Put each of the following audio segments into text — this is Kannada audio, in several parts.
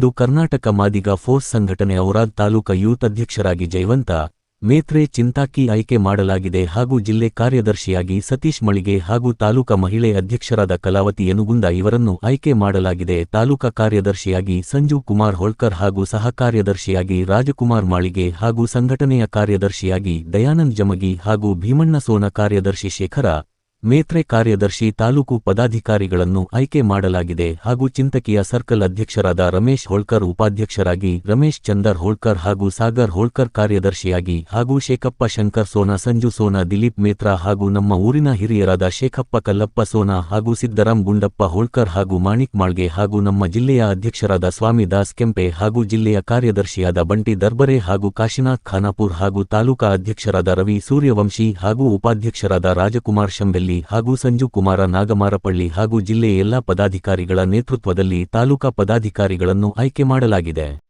ಇಂದು ಕರ್ನಾಟಕ ಮಾದಿಗ ಫೋರ್ಸ್ ಸಂಘಟನೆ ಔರಾದ್ ತಾಲೂಕ ಯೂತ್ ಅಧ್ಯಕ್ಷರಾಗಿ ಜಯವಂತ ಮೇತ್ರೆ ಚಿಂತಾಕಿ ಆಯ್ಕೆ ಮಾಡಲಾಗಿದೆ ಹಾಗೂ ಜಿಲ್ಲೆ ಕಾರ್ಯದರ್ಶಿಯಾಗಿ ಸತೀಶ್ ಮಳಿಗೆ ಹಾಗೂ ತಾಲೂಕ ಮಹಿಳೆ ಅಧ್ಯಕ್ಷರಾದ ಕಲಾವತಿ ಯನುಗುಂದ ಇವರನ್ನು ಆಯ್ಕೆ ಮಾಡಲಾಗಿದೆ. ತಾಲೂಕಾ ಕಾರ್ಯದರ್ಶಿಯಾಗಿ ಸಂಜು ಕುಮಾರ್ ಹೋಳ್ಕರ್ ಹಾಗೂ ಸಹ ಕಾರ್ಯದರ್ಶಿಯಾಗಿ ರಾಜಕುಮಾರ್ ಮಾಳಿಗೆ ಹಾಗೂ ಸಂಘಟನೆಯ ಕಾರ್ಯದರ್ಶಿಯಾಗಿ ದಯಾನಂದ್ ಜಮಗಿ ಹಾಗೂ ಭೀಮಣ್ಣ ಸೋನ ಕಾರ್ಯದರ್ಶಿ ಶೇಖರ ಮೇತ್ರೆ ಕಾರ್ಯದರ್ಶಿ ತಾಲೂಕು ಪದಾಧಿಕಾರಿಗಳನ್ನು ಆಯ್ಕೆ ಮಾಡಲಾಗಿದೆ ಹಾಗೂ ಚಿಂತಕಿಯ ಸರ್ಕಲ್ ಅಧ್ಯಕ್ಷರಾದ ರಮೇಶ್ ಹೋಳ್ಕರ್ ಉಪಾಧ್ಯಕ್ಷರಾಗಿ ರಮೇಶ್ ಚಂದರ್ ಹೋಳ್ಕರ್ ಹಾಗೂ ಸಾಗರ್ ಹೋಳ್ಕರ್ ಕಾರ್ಯದರ್ಶಿಯಾಗಿ ಹಾಗೂ ಶೇಖಪ್ಪ ಶಂಕರ್ ಸೋನ, ಸಂಜು ಸೋನ, ದಿಲೀಪ್ ಮೇತ್ರಾ ಹಾಗೂ ನಮ್ಮ ಊರಿನ ಹಿರಿಯರಾದ ಶೇಖಪ್ಪ ಕಲ್ಲಪ್ಪ ಸೋನ ಹಾಗೂ ಸಿದ್ದರಾಮ್ ಗುಂಡಪ್ಪ ಹೋಳ್ಕರ್ ಹಾಗೂ ಮಾಣಿಕ್ ಮಾಳ್ಗೆ ಹಾಗೂ ನಮ್ಮ ಜಿಲ್ಲೆಯ ಅಧ್ಯಕ್ಷರಾದ ಸ್ವಾಮಿ ದಾಸ್ ಕೆಂಪೆ ಹಾಗೂ ಜಿಲ್ಲೆಯ ಕಾರ್ಯದರ್ಶಿಯಾದ ಬಂಟಿ ದರ್ಬರೆ ಹಾಗೂ ಕಾಶಿನಾಥ್ ಖಾನಾಪುರ್ ಹಾಗೂ ತಾಲೂಕಾ ಅಧ್ಯಕ್ಷರಾದ ರವಿ ಸೂರ್ಯವಂಶಿ ಹಾಗೂ ಉಪಾಧ್ಯಕ್ಷರಾದ ರಾಜಕುಮಾರ್ ಶಂಬೆಲ್ಲಿ ಹಾಗೂ ಸಂಜು ಕುಮಾರ ನಾಗಮಾರಪಳ್ಳಿ ಹಾಗೂ ಜಿಲ್ಲೆಯ ಎಲ್ಲಾ ಪದಾಧಿಕಾರಿಗಳ ನೇತೃತ್ವದಲ್ಲಿ ತಾಲೂಕಾ ಪದಾಧಿಕಾರಿಗಳನ್ನು ಆಯ್ಕೆ ಮಾಡಲಾಗಿದೆ.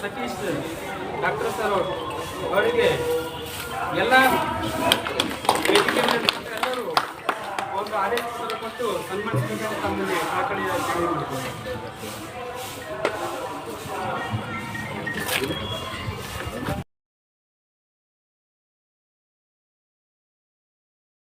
ಸತೀಶ್, ಡಾಕ್ಟರ್ ಸರ್ ಅವರು ಅವರಿಗೆ ಎಲ್ಲ ವೇದಿಕೆ ಎಲ್ಲರೂ ಒಂದು ಆದೇಶ ಕೊಟ್ಟು ಸನ್ಮಾನಿಸಿದ ತಮ್ಮಲ್ಲಿ ಆ ಮನವಿ